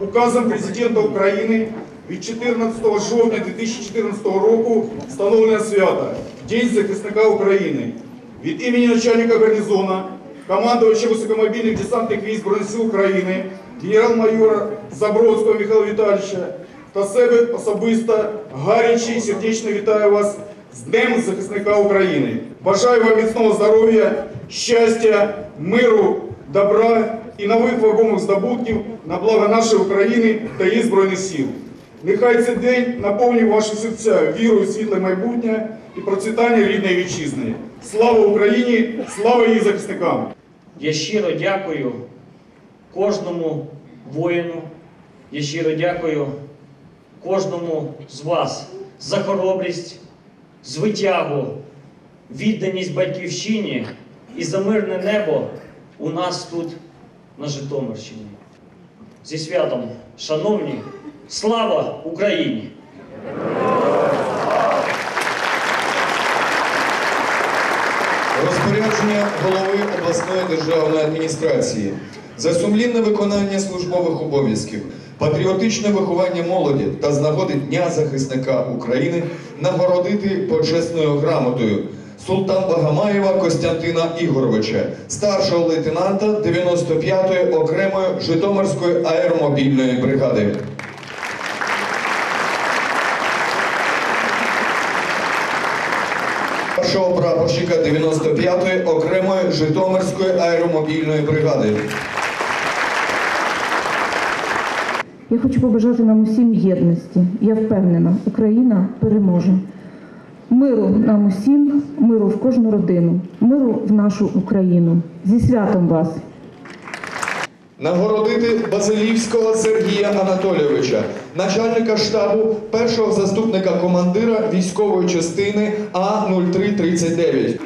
Указом президента України від 14 жовтня 2014 року встановлено свято День захисника України. Від імені начальника гарнізону, командувача високомобільних десантних військ Збройних сил України, генерал-майора Забродського Михайла Віталійовича та себе особисто гаряче і сердечно вітаю вас з Днем захисника України. Бажаю вам міцного здоров'я, щастя, миру, добра і нових вагомих здобутків на благо нашої України та її Збройних сил. Нехай цей день наповнює ваші серця вірою світле майбутнє і процвітання рідної вітчизни. Слава Україні! Слава її захисникам! Я щиро дякую кожному воїну. Я щиро дякую кожному з вас за хоробрість, звитягу, відданість батьківщині і за мирне небо у нас тут на Житомирщині. Зі святом, шановні, слава Україні! Розпорядження голови обласної державної адміністрації за сумлінне виконання службових обов'язків, патріотичне виховання молоді та з нагоди Дня захисника України нагородити почесною грамотою Султан Багамаєва Костянтина Ігоровича, старшого лейтенанта 95-ї окремої Житомирської аеромобільної бригади. Старшого прапорщика 95-ї окремої Житомирської аеромобільної бригади. Я хочу побажати нам усім єдності. Я впевнена, Україна переможе. Миру нам усім, миру в кожну родину, миру в нашу Україну. Зі святом вас! Нагородити Базилівського Сергія Анатолійовича, начальника штабу першого заступника командира військової частини А-0339.